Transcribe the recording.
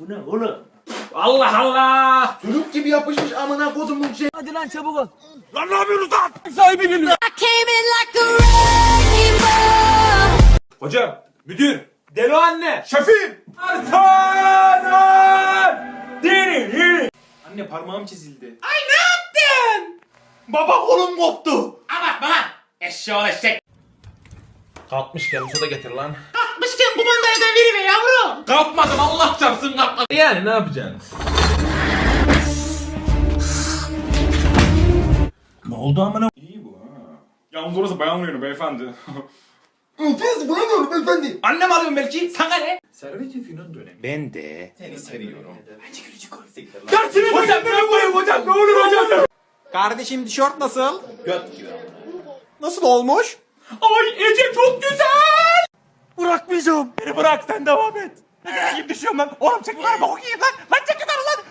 Bu ne oğlum? Allah Allah. Sülük gibi yapışmış amına kodumun şey. Hadi lan çabuk ol. Lan ne yapıyorsunuz lan? Sahibi geliyor. I came in like a wrecking ball. Hocam, müdür, Delo anne, şefim. Artanan. Diri. Anne parmağım çizildi. Ay ne yaptın? Baba kolum koptu. Abartma lan. Eşşoğlu eşek. Kalkmışken soda getir lan. Kalkmışken kumandayı da veriver yavrum. Kalkmadım Allah çarpsın kalkmadım. Yani ne yapacaksınız? Ne oldu amına? İyi bu ha. Yalnız orası bayan oyunu beyefendi. Fiyatı bulamıyorum efendi. Annem alıyorum belki. Sana ne? Servet-i Fünun dönemi. Ben de. Seni seviyorum. Dersini hocam ne yapayım hocam ne olur hocam. Kardeşim tişört nasıl? Nasıl olmuş? Ay Ece çok güzel. Bırakmayacağım. Beni bırak sen devam et. Ne kadar düşüyorum lan. Oğlum çek yukarı bok lan. Lan çek lan.